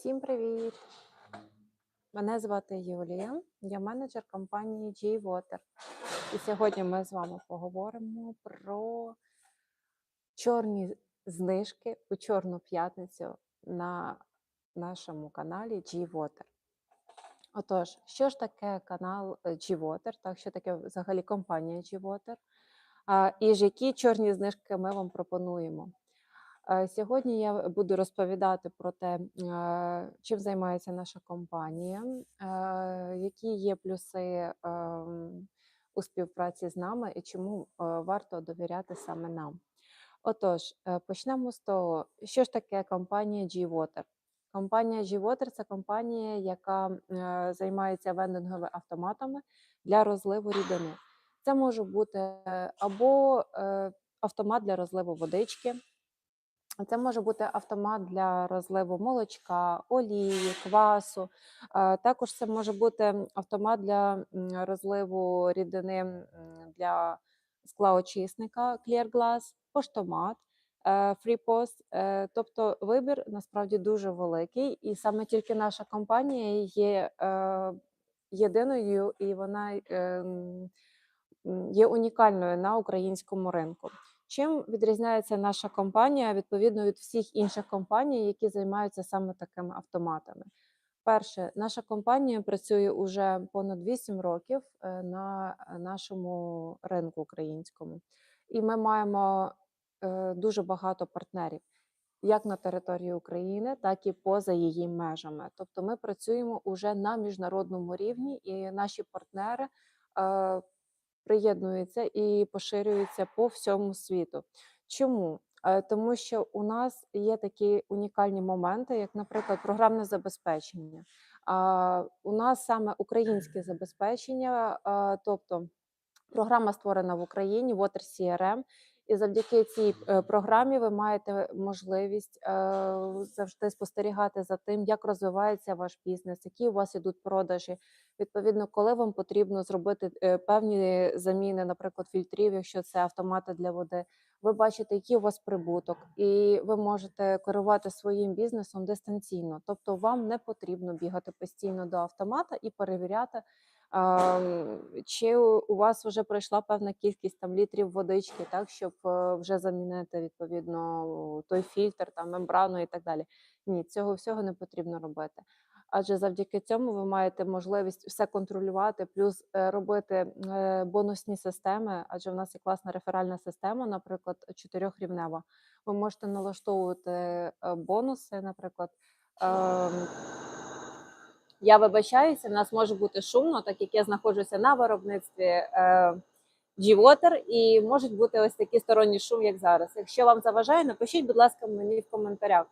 Всім привіт! Мене звати Юлія, я менеджер компанії G-Water. І сьогодні ми з вами поговоримо про чорні знижки у Чорну п'ятницю на нашому каналі G-Water. Отож, що ж таке канал е, G-Water, так що таке взагалі компанія G-Water, і ж які чорні знижки ми вам пропонуємо. Е, Сьогодні я буду розповідати про те, е, чим займається наша компанія, е, які є плюси ем, у співпраці з нами і чому варто довіряти саме нам. Отож, почнемо з того, що ж таке компанія G-Water. Компанія G-Water – це компанія, яка займається вендинговими автоматами для розливу рідини. Це може бути або автомат для розливу водички, це може бути автомат для розливу молочка, олії, квасу. Е, Також це може бути автомат для розливу рідини для склоочисника Clear Glass, поштомат, е, FreePost. Е, Тобто вибір насправді дуже великий, і саме тільки наша компанія є е, єдиною і вона е, м, м, є унікальною на українському ринку. Чим відрізняється наша компанія відповідно від всіх інших компаній, які займаються саме такими автоматами? Перше, наша компанія працює уже понад 8 років е, на е, нашому ринку українському, і ми маємо е, дуже багато партнерів як на території України, так і поза її межами. Тобто ми працюємо уже на міжнародному рівні, і наші партнери приєднуються і поширюються по всьому світу. Чому? Е, Тому що у нас є такі унікальні моменти, як, наприклад, програмне забезпечення. У нас саме українське забезпечення, тобто програма створена в Україні, Water CRM, і завдяки цій е, програмі ви маєте можливість е, завжди спостерігати за тим, як розвивається ваш бізнес, які у вас ідуть продажі. Відповідно, коли вам потрібно зробити е, певні заміни, наприклад, фільтрів, якщо це автомати для води, ви бачите, який у вас прибуток, і ви можете керувати своїм бізнесом дистанційно. Тобто, вам не потрібно бігати постійно до автомата і перевіряти. Чи у вас вже пройшла певна кількість там літрів водички, так щоб е, вже замінити відповідно той фільтр, там мембрану і так далі? Ні, цього всього не потрібно робити. Адже завдяки цьому ви маєте можливість все контролювати, плюс е, робити е, бонусні системи. Адже в нас є класна реферальна система, наприклад, чотирьохрівнева. Ви можете налаштовувати бонуси, наприклад. Я вибачаюся, в нас може бути шумно, так як я знаходжуся на виробництві е, G-Water, і можуть бути ось такі сторонні шум, як зараз. Якщо вам заважає, напишіть, будь ласка, мені в коментарях.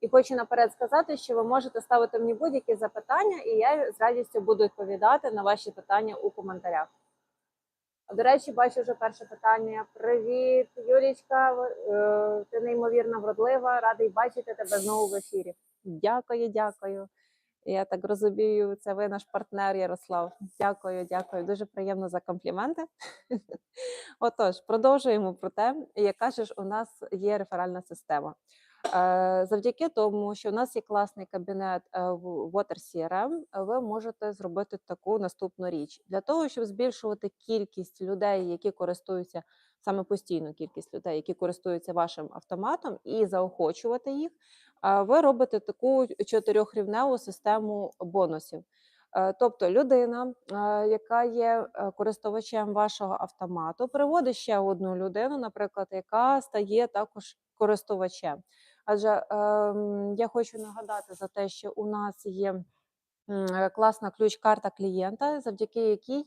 І хочу наперед сказати, що ви можете ставити мені будь-які запитання, і я з радістю буду відповідати на ваші питання у коментарях. До речі, бачу вже перше питання. Привіт, Юлічка. е, Ти неймовірно вродлива. Радий бачити тебе знову в ефірі. Дякую, дякую. Я так розумію, це ви наш партнер Ярослав. Дякую, дякую. Дуже приємно за компліменти. Отож, продовжуємо про те, яка ж у нас є реферальна система. Е, Завдяки тому, що у нас є класний кабінет е, в Water CRM, ви можете зробити таку наступну річ для того, щоб збільшувати кількість людей, які користуються саме постійну кількість людей, які користуються вашим автоматом, і заохочувати їх. Ви робите таку чотирьохрівневу систему бонусів. Е, Тобто людина, е, яка є е, користувачем вашого автомату, приводить ще одну людину, наприклад, яка стає також користувачем. Адже ем, я хочу нагадати за те, що у нас є класна ключ-карта клієнта, завдяки якій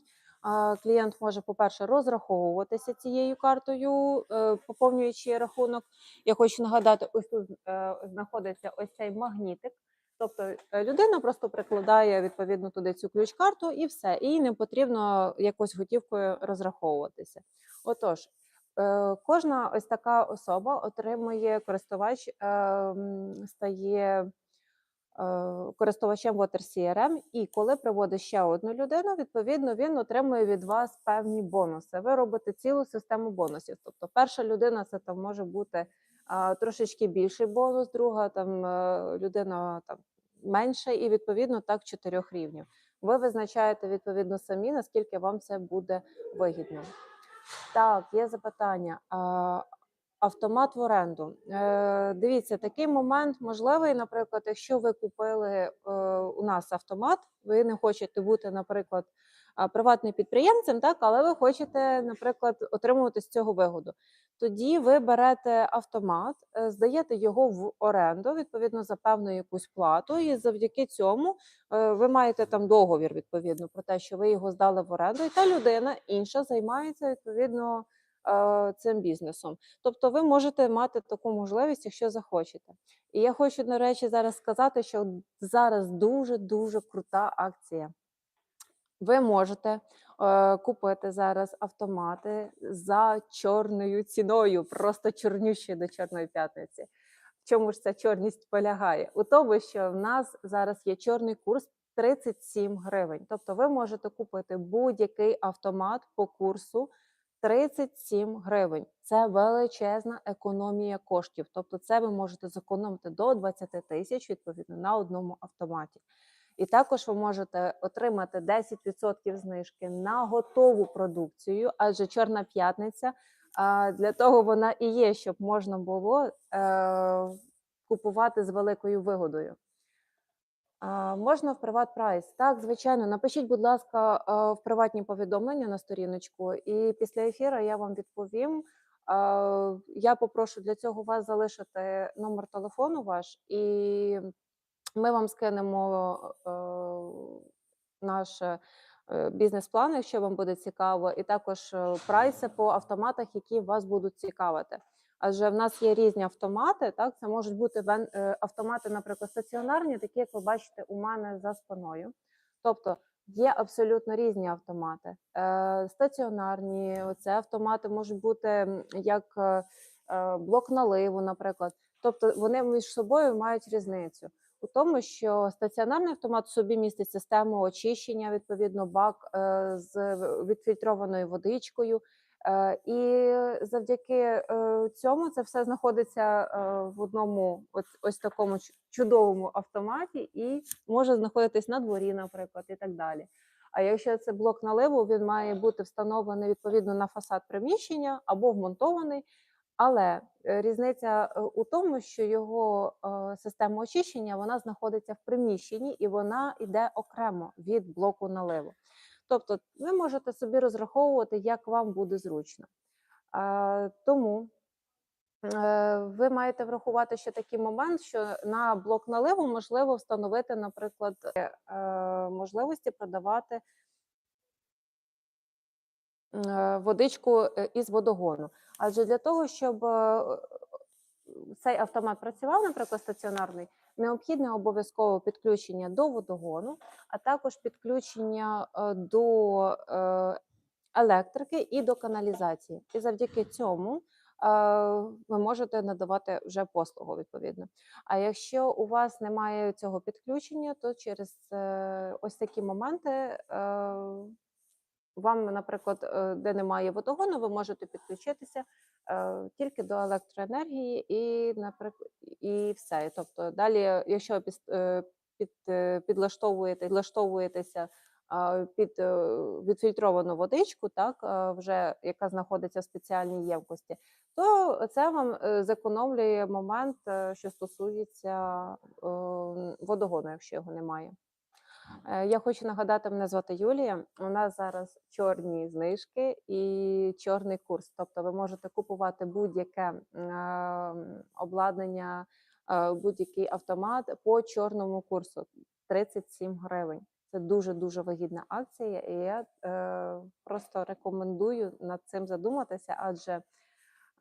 клієнт може, по-перше, розраховуватися цією картою, е, поповнюючи рахунок. Я хочу нагадати, ось тут е, знаходиться ось цей магнітик. Тобто е, людина просто прикладає відповідно туди цю ключ-карту і все. І не потрібно якось готівкою розраховуватися. Отож, кожна ось така особа отримує користувач, е, стає користувачем Water CRM, і коли приводить ще одну людину, відповідно він отримує від вас певні бонуси. Ви робите цілу систему бонусів. Тобто, перша людина це там може бути трошечки більший бонус, друга там е, людина там менше, і відповідно так чотирьох рівнів. Ви визначаєте відповідно самі, наскільки вам це буде вигідно. Так, є запитання. Автомат в оренду. Е, дивіться, такий момент можливий, наприклад, якщо ви купили е, у нас автомат, ви не хочете бути, наприклад, приватним підприємцем, так, але ви хочете, наприклад, отримувати з цього вигоду. Тоді ви берете автомат, е, здаєте його в оренду, відповідно за певну якусь плату, і завдяки цьому ви маєте там договір відповідно про те, що ви його здали в оренду, і та людина інша займається відповідно цим бізнесом. Тобто ви можете мати таку можливість, якщо захочете. І я хочу, до речі, зараз сказати, що зараз дуже дуже крута акція. Ви можете е, купити зараз автомати за чорною ціною, просто чорнющі до Чорної п'ятниці. В чому ж ця чорність полягає? У тому, що в нас зараз є чорний курс 37 гривень. Тобто ви можете купити будь-який автомат по курсу 37 гривень. Це величезна економія коштів. Тобто, це ви можете зекономити до 20 тисяч відповідно на одному автоматі. І також ви можете отримати 10% знижки на готову продукцію, адже Чорна п'ятниця для того вона і є, щоб можна було е, купувати з великою вигодою. Можна в приват прайс? Так, звичайно. Напишіть, будь ласка, в приватні повідомлення на сторіночку, і після ефіру я вам відповім. Я попрошу для цього вас залишити номер телефону ваш, і ми вам скинемо е, наш е, бізнес-план, якщо вам буде цікаво, і також е, прайси по автоматах, які вас будуть цікавити. Адже в нас є різні автомати. Так, це можуть бути е, автомати, наприклад, стаціонарні, такі як ви бачите у мене за спиною. Тобто є абсолютно різні автомати. Е, стаціонарні, це автомати можуть бути як е, блок наливу, наприклад. Тобто вони між собою мають різницю у тому, що стаціонарний автомат в собі містить систему очищення, відповідно, бак з відфільтрованою водичкою. Е, І завдяки е, цьому це все знаходиться е, в одному ось, ось такому чудовому автоматі і може знаходитись на дворі, наприклад, і так далі. А якщо це блок наливу, він має бути встановлений відповідно на фасад приміщення або вмонтований. Але різниця у тому, що його система очищення вона знаходиться в приміщенні і вона йде окремо від блоку наливу. Тобто ви можете собі розраховувати, як вам буде зручно. Тому е, ви маєте врахувати ще такий момент, що на блок наливу можливо встановити, наприклад, е, можливості продавати е, водичку із водогону. Адже для того, щоб цей автомат працював, наприклад, стаціонарний, необхідне обов'язково підключення до водогону, а також підключення е, до е, електрики і до каналізації. І завдяки цьому е, ви можете надавати вже послугу відповідно. А якщо у вас немає цього підключення, то через ось такі моменти. Вам, наприклад, де немає водогону, ви можете підключитися тільки до електроенергії і, наприклад, і все. Тобто далі, якщо е, під, е, підлаштовуєте, підлаштовуєтеся під е, відфільтровану водичку, так вже яка знаходиться в спеціальній ємкості, то це вам зекономлює момент, що стосується водогону, якщо його немає. Е, Я хочу нагадати, мене звати Юлія. У нас зараз чорні знижки і чорний курс. Тобто ви можете купувати будь-яке ем, обладнання, е, будь-який автомат по чорному курсу 37 гривень. Це дуже дуже вигідна акція, і я е, просто рекомендую над цим задуматися, адже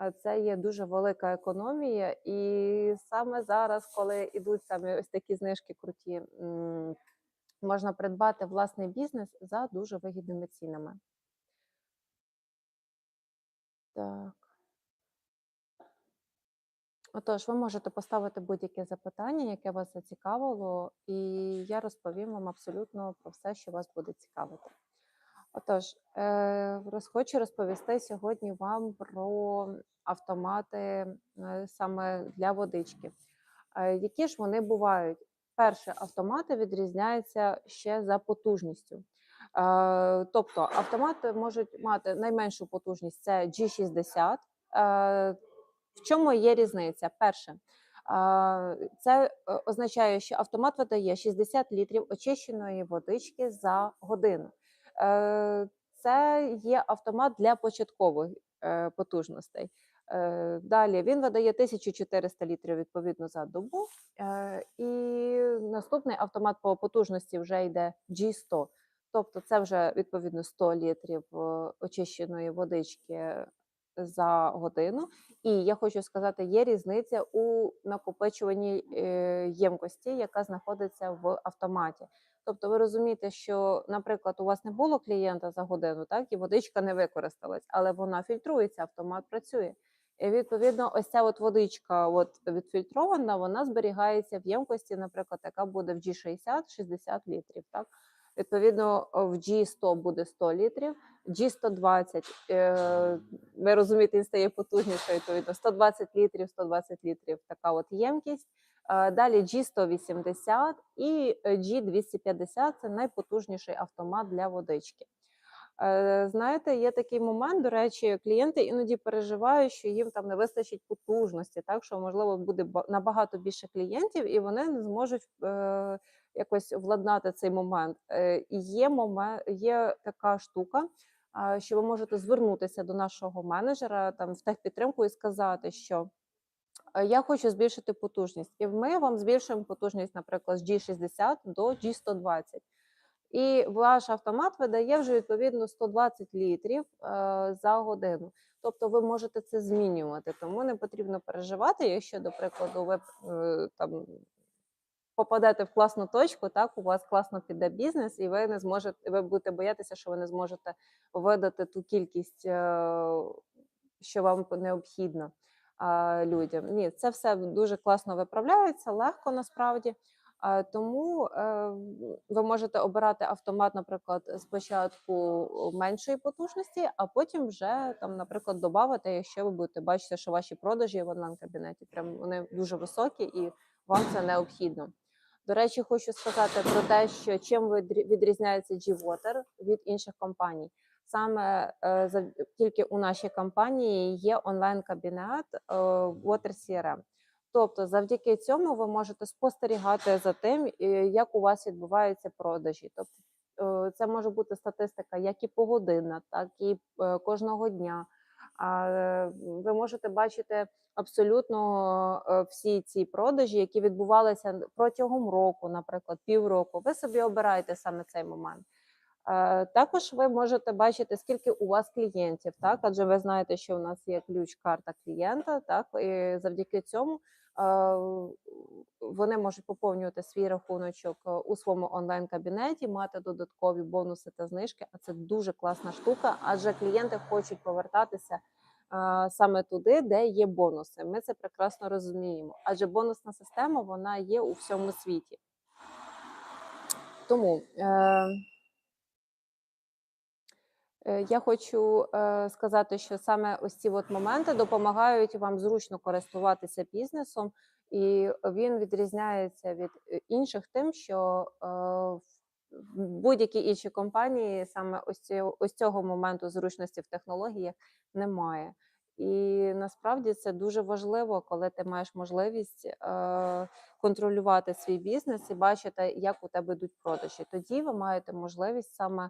е, це є дуже велика економія. І саме зараз, коли йдуть саме ось такі знижки круті. Можна придбати власний бізнес за дуже вигідними цінами. Так. Отож, ви можете поставити будь-яке запитання, яке вас зацікавило, і я розповім вам абсолютно про все, що вас буде цікавити. Отож, е, хочу розповісти сьогодні вам про автомати е, саме для водички. Е, Які ж вони бувають? Перше, автомати відрізняються ще за потужністю. Е, Тобто автомати можуть мати найменшу потужність це G60. Е, В чому є різниця? Перше, е, це означає, що автомат видає 60 літрів очищеної водички за годину. Це є автомат для початкових потужностей. Е, Далі він видає 1400 літрів відповідно за добу. Е, І наступний автомат по потужності вже йде G100. Тобто це вже відповідно 100 літрів е, очищеної водички за годину. І я хочу сказати, є різниця у накопичуванні ємкості, яка знаходиться в автоматі. Тобто, ви розумієте, що, наприклад, у вас не було клієнта за годину, так і водичка не використалась, але вона фільтрується, автомат працює. І відповідно, ось ця от водичка, от відфільтрована, вона зберігається в ємкості, наприклад, яка буде в G60-60 літрів. Так? Відповідно, в G100 буде 100 літрів, G120, е, ви розумієте, він стає потужнішою, відповідно, 120 літрів, 120 літрів така от ємкість. Е, Далі G180 і е, G250 це найпотужніший автомат для водички. Е, Знаєте, є такий момент, до речі, клієнти іноді переживають, що їм там не вистачить потужності, так що можливо буде набагато більше клієнтів, і вони не зможуть е, якось владнати цей момент. Е, є момент, є така штука, що ви можете звернутися до нашого менеджера там в техпідтримку і сказати, що я хочу збільшити потужність, і ми вам збільшуємо потужність, наприклад, з G60 до G120. І ваш автомат видає вже відповідно 120 літрів е, за годину. Тобто ви можете це змінювати, тому не потрібно переживати, якщо, до прикладу, ви е, там попадете в класну точку, так у вас класно піде бізнес, і ви не зможете, ви будете боятися, що ви не зможете видати ту кількість, е, що вам необхідно людям. Ні, це все дуже класно виправляється, легко насправді. Тому е, ви можете обирати автомат, наприклад, спочатку меншої потужності, а потім вже там, наприклад, додати, якщо ви будете бачити, що ваші продажі в онлайн-кабінеті прям вони дуже високі і вам це необхідно. До речі, хочу сказати про те, що чим відрі- відрізняється G-Water від інших компаній. Саме е, тільки у нашій компанії є онлайн-кабінет е, Water CRM. Тобто, завдяки цьому ви можете спостерігати за тим, як у вас відбуваються продажі. Тобто, е, це може бути статистика як і погодинна, так і е, кожного дня. Ви можете бачити абсолютно е, всі ці продажі, які відбувалися протягом року, наприклад, півроку. Ви собі обираєте саме цей момент. Також ви можете бачити, скільки у вас клієнтів, так адже ви знаєте, що у нас є ключ-карта клієнта, так і завдяки цьому вони можуть поповнювати свій рахуночок е, у своєму онлайн-кабінеті, мати додаткові бонуси та знижки. А це дуже класна штука, адже клієнти хочуть повертатися саме туди, де є бонуси. Ми це прекрасно розуміємо, адже бонусна система вона є у всьому світі. Тому. Е, Я хочу е, сказати, що саме ось ці от моменти допомагають вам зручно користуватися бізнесом, і він відрізняється від е, інших тим, що е, в будь-якій іншій компанії саме ось цього, моменту зручності в технологіях немає. І насправді це дуже важливо, коли ти маєш можливість е, контролювати свій бізнес і бачити, як у тебе йдуть продажі. Тоді ви маєте можливість саме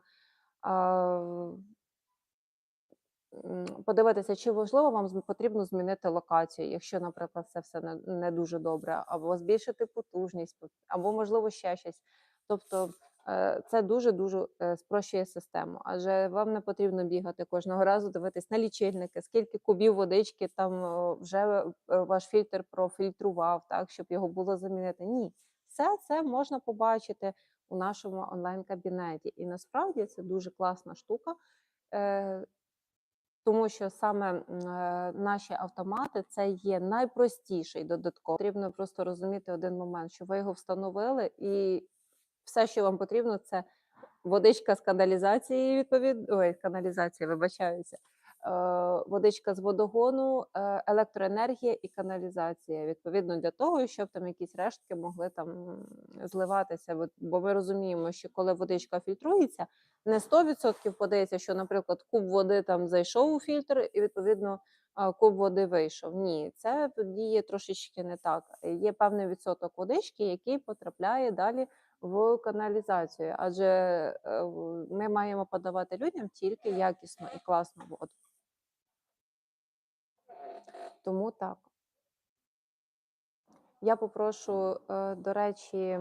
подивитися, чи важливо вам потрібно змінити локацію, якщо, наприклад, це все не, дуже добре, або збільшити потужність, або можливо ще щось. Тобто е, це дуже дуже спрощує систему, адже вам не потрібно бігати кожного разу, дивитись на лічильники, скільки кубів водички там е, вже е, ваш фільтр профільтрував, так щоб його було замінити. Ні, все це можна побачити у нашому онлайн-кабінеті. І насправді це дуже класна штука, е, тому що саме е, наші автомати це є найпростіший додатково. Потрібно просто розуміти один момент, що ви його встановили, і все, що вам потрібно, це водичка з каналізації, відповідно, ой, каналізація, вибачаюся. Водичка з водогону, е, електроенергія і каналізація. Відповідно для того, щоб там якісь рештки могли там зливатися. Бо ми розуміємо, що коли водичка фільтрується, не 100% подається, що, наприклад, куб води там зайшов у фільтр, і відповідно куб води вийшов. Ні, це діє трошечки не так. Є певний відсоток водички, який потрапляє далі в каналізацію, адже е, ми маємо подавати людям тільки якісну і класну воду. Тому так. Я попрошу, е, до речі,